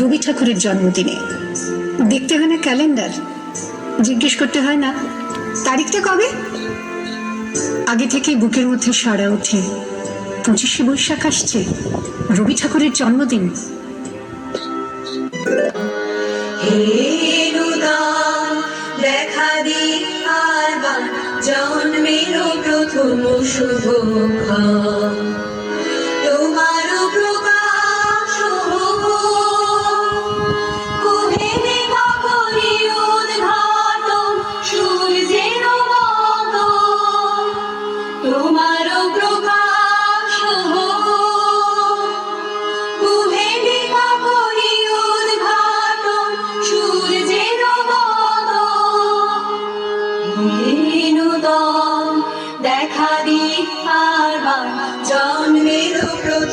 রবি ঠাকুরের জন্মদিনে। দেখতে হয় না ক্যালেন্ডার? জিজ্ঞেস করতে হয় না, তারিখটা কবে? আগে থেকেই বুকের মধ্যে সাড়া ওঠে। পঁচিশে বৈশাখ আসছে, রবি ঠাকুরের জন্মদিন। জন্মের প্রথম শুভক্ষণ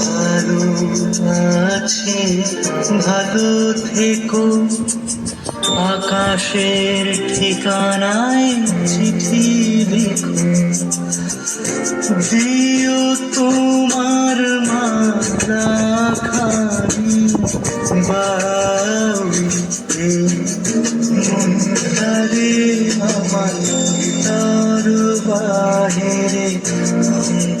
ভালো আছে ভালো থেকো আকাশের ঠিকানায় চিঠি লিখো দিও তোমার মালা খানি বাউলিতে মন্দারে আমার অন্তরে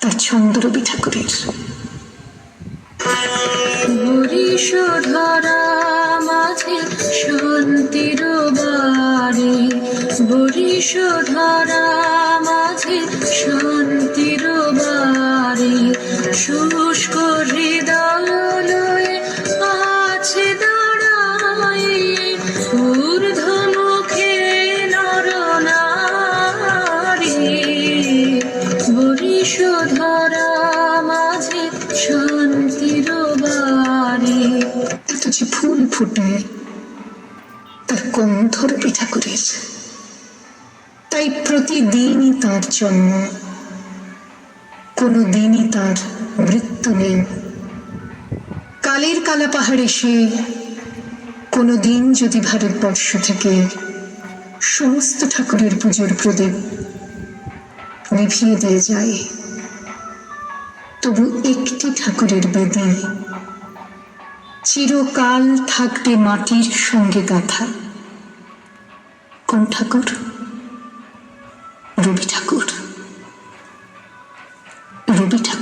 তার ছন্দ রবি ঠাকুরের ধরা মাঝে শান্তির বাড়ি হরিষ ধরা মাঝে মাঝে শান্তির বাড়ি যে ফুল ফুটে, তার গন্ধ রবি ঠাকুরের তাই প্রতিদিনই তার জন্ম কোনো দিনই তার মৃত্যু নেই। কালের কালা পাহাড়ে সে কোনো যদি ভারতবর্ষ থেকে সমস্ত ঠাকুরের পুজোর প্রদীপ নিভিয়ে দিয়ে যায়। তবু একটি ঠাকুরের বেদে চিরকাল থাকবে মাটির সঙ্গে গাথা। কোন ঠাকুর? রবি ঠাকুর। রবি ঠাকুর।